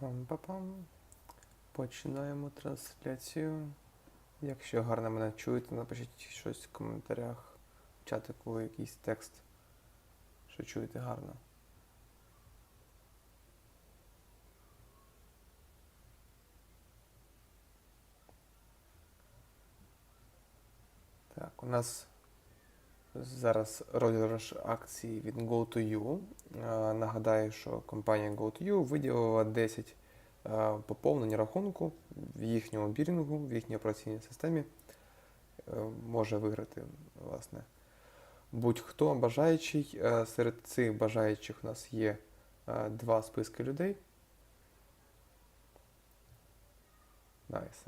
Пам-па-пам. Починаємо трансляцію. Якщо гарно мене чуєте, напишіть щось в коментарях, в чатику якийсь текст, що чуєте гарно. Так, у нас зараз розіграш акції від GoToYou. Е, Нагадаю, що компанія GoToYou виділила 10 е, поповнень рахунку в їхньому бірінгу, в їхній операційній системі. Е, Може виграти, власне, будь-хто бажаючий. Серед цих бажаючих у нас є два списки людей. Найс.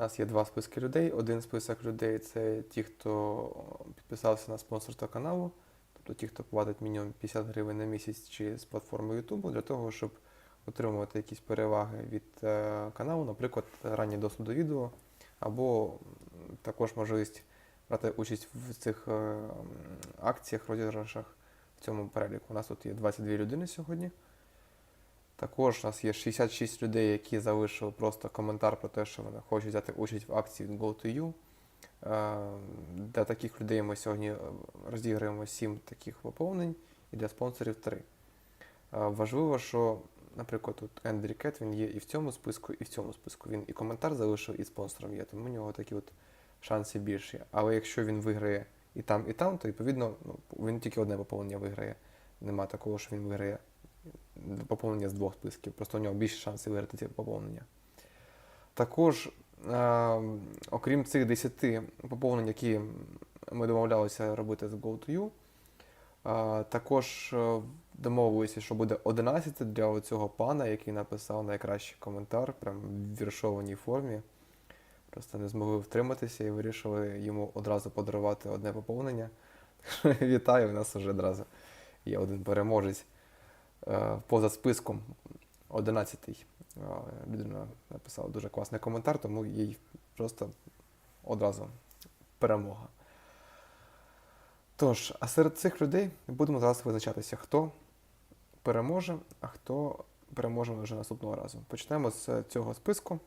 У нас є два списки людей. Один список людей це ті, хто підписався на спонсорство каналу, тобто ті, хто платить мінімум 50 гривень на місяць чи з платформи YouTube, для того, щоб отримувати якісь переваги від е, каналу, наприклад, ранній доступ до відео, або також можливість брати участь в цих е, акціях, розіграшах в цьому переліку. У нас тут є 22 людини сьогодні. Також у нас є 66 людей, які залишили просто коментар про те, що вони хочуть взяти участь в акції від GoToYou. Е, Для таких людей ми сьогодні е, розіграємо 7 таких поповнень і для спонсорів 3. Е, Важливо, що, наприклад, тут Ендрі Кет, він є і в цьому списку, і в цьому списку. Він і коментар залишив, і спонсором є, тому у нього такі от шанси більші. Але якщо він виграє і там, і там, то відповідно ну, він тільки одне поповнення виграє. Нема такого, що він виграє поповнення з двох списків. Просто у нього більше шансів виграти ці поповнення. Також, е, окрім цих 10 поповнень, які ми домовлялися робити з GoToYou, е, також е, домовилися, що буде 11 для цього пана, який написав найкращий коментар, прям в віршованій формі. Просто не змогли втриматися і вирішили йому одразу подарувати одне поповнення. Вітаю, у нас вже одразу є один переможець поза списком 11-й. Е, Людина написала дуже класний коментар, тому їй просто одразу перемога. Тож, а серед цих людей будемо зараз визначатися, хто переможе, а хто переможе вже наступного разу. Почнемо з цього списку.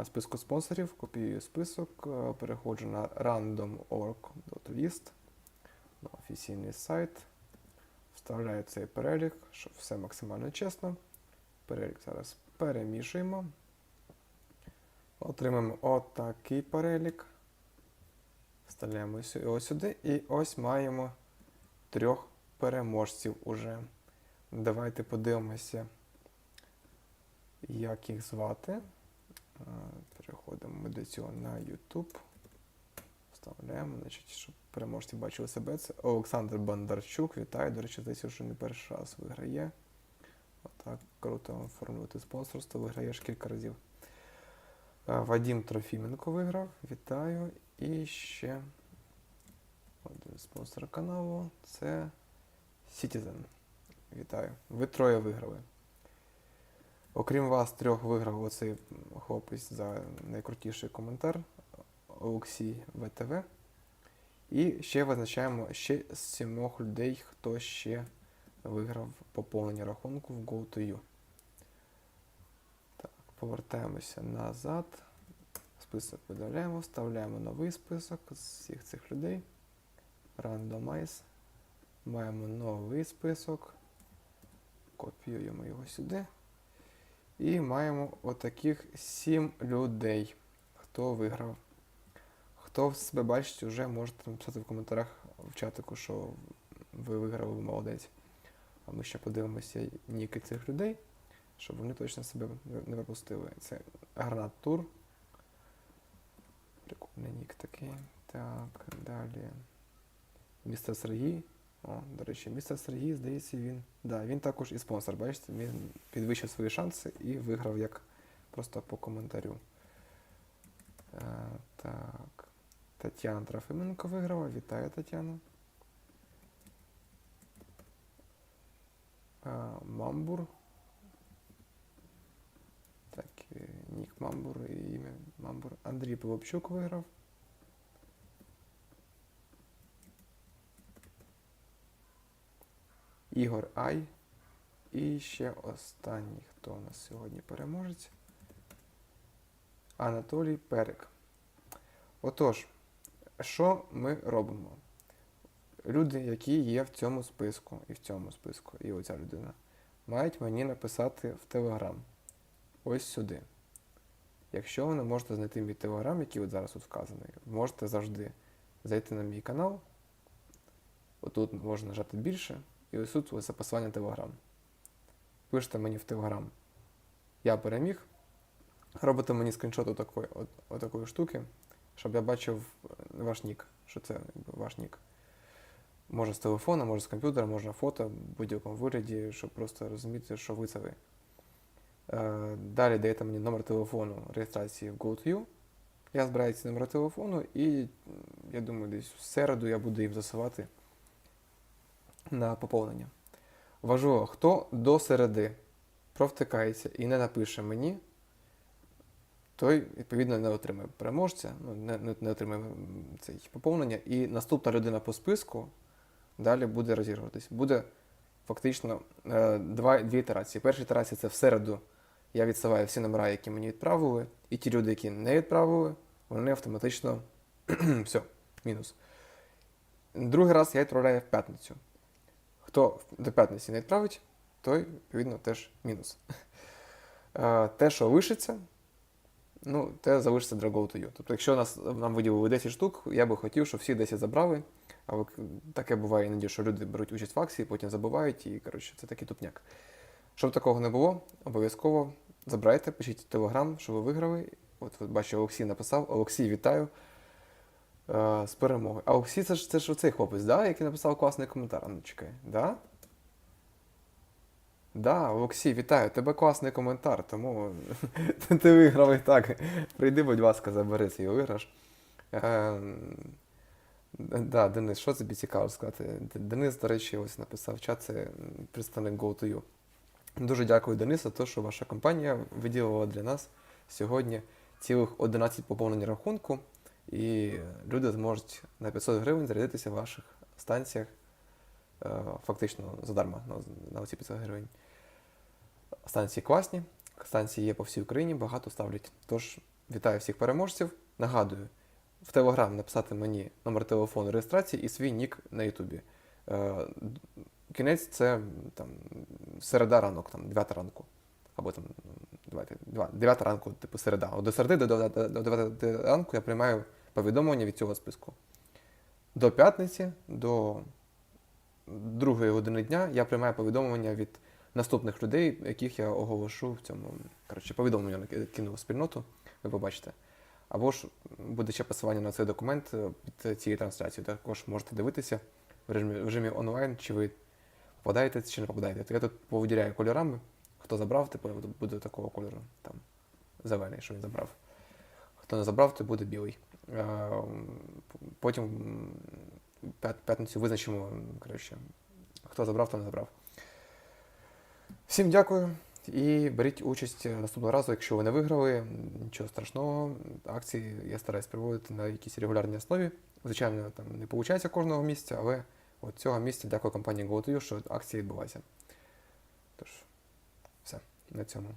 Е, Списку спонсорів, копіюю список, е, переходжу на random.org.list, на офіційний сайт. Вставляю цей перелік, щоб все максимально чесно. Перелік зараз перемішуємо. Отримаємо отакий перелік. Вставляємо його сюди. І ось маємо трьох переможців уже. Давайте подивимося, як їх звати. Е, Переходимо до цього на YouTube. Вставляємо, значить, щоб переможці бачили себе. Це Олександр Бондарчук. Вітаю. До речі, здається, що не перший раз виграє. Отак, круто оформлювати спонсорство, виграєш кілька разів. Е, Вадім Трофіменко виграв. Вітаю. І ще один спонсор каналу. Це Citizen. Вітаю. Ви троє виграли. Окрім вас, трьох виграв оцей хлопець за найкрутіший коментар Олексій ВТВ. І ще визначаємо ще з сімох людей, хто ще виграв поповнення рахунку в GoToYou. Так, повертаємося назад. Список видаляємо, вставляємо новий список з всіх цих людей. Randomize. Маємо новий список. Копіюємо його сюди. І маємо отаких 7 людей, хто виграв. Хто себе бачить, вже можете написати в коментарях в чатику, що ви виграли, ви молодець. А ми ще подивимося ніки цих людей, щоб вони точно себе не- випустили. Це гранат тур. Прикольний нік такий. Так, далі. Містер Сергій. О, до речі, містер Сергій, здається, він. Да, він також і спонсор, бачите, він підвищив свої шанси і виграв як просто по коментарю. Е, так. Тетяна Трофименко виграла. Вітаю, Тетяна. Мамбур. Так, е, нік Мамбур і ім'я Мамбур. Андрій Пилипчук виграв. Ігор Ай І ще останній, хто у нас сьогодні переможець. Анатолій Перик. Отож, що ми робимо? Люди, які є в цьому списку, і в цьому списку, і оця людина, мають мені написати в Телеграм. Ось сюди. Якщо ви не можете знайти мій телеграм, який от зараз тут вказаний, можете завжди зайти на мій канал. Отут можна нажати більше, і ось тут ось посилання телеграм. Пишете мені в телеграм. Я переміг. Робите мені скріншот отакої, от, отакої штуки, щоб я бачив е, ваш нік, що це ваш нік. Може з телефона, може з комп'ютера, може фото, в будь-якому вигляді, щоб просто розуміти, що ви це ви. Е, Далі даєте мені номер телефону реєстрації в GoToYou. Я збираю ці номери телефону і я думаю, десь в середу я буду їм засилати на поповнення. Важливо, хто до середи провтикається і не напише мені, той, відповідно, не отримає переможця, ну, не, не, не отримає м, цей поповнення. І наступна людина по списку далі буде розігруватись. Буде фактично е, два, дві ітерації. Перша ітерація це в середу я відсилаю всі номера, які мені відправили, і ті люди, які не відправили, вони автоматично все, мінус. Другий раз я відправляю в п'ятницю. Хто до п'ятниці не відправить, той, відповідно, теж мінус. Е, Те, що лишиться, ну, те залишиться для GoToYou. Тобто, якщо нас, нам виділили 10 штук, я би хотів, щоб всі 10 забрали. Але таке буває іноді, що люди беруть участь в акції, потім забувають, і коротше, це такий тупняк. Щоб такого не було, обов'язково забирайте, пишіть телеграм, що ви виграли. От, от бачу, Олексій написав. Олексій, вітаю е, з перемогою. А Олексій, це ж це ж оцей хлопець, да, який написав класний коментар. Ну, чекай, да? Да, Олексій, вітаю, тебе класний коментар, тому ти виграв і так. Прийди, будь ласка, забери свій виграш. Е, да, Денис, що тобі цікаво сказати? Денис, до речі, ось написав чат, це представник GoToYou. Дуже дякую, Денис, за те, що ваша компанія виділила для нас сьогодні цілих 11 поповнень рахунку, і люди зможуть на 500 гривень зарядитися в ваших станціях фактично задарма на, на ці 500 гривень. Станції класні, станції є по всій Україні, багато ставлять. Тож вітаю всіх переможців. Нагадую, в Телеграм написати мені номер телефону реєстрації і свій нік на Ютубі. Е, Кінець це там середа ранок, там 9 ранку. Або там давайте, 9 ранку, типу середа. От до середи до 9, до 9 ранку я приймаю повідомлення від цього списку. До п'ятниці, до другої години дня я приймаю повідомлення від наступних людей, яких я оголошу в цьому. Коротше, повідомлення кину в спільноту, ви побачите. Або ж буде ще посилання на цей документ е, під цією трансляцією. Також можете дивитися в режимі, в режимі онлайн, чи ви попадаєте, чи не попадаєте. Я тут повиділяю кольорами. Хто забрав, типу буде такого кольору. Там зелений, що він забрав. Хто не забрав, то буде білий. Е, Потім п'ятницю визначимо, коротше, хто забрав, хто не забрав. Всім дякую і беріть участь наступного разу, якщо ви не виграли, нічого страшного. Акції я стараюсь проводити на якійсь регулярній основі. Звичайно, там не виходить кожного місця, але от цього місця дякую компанії GoToYou, що акції відбуваються. Тож, все, на цьому.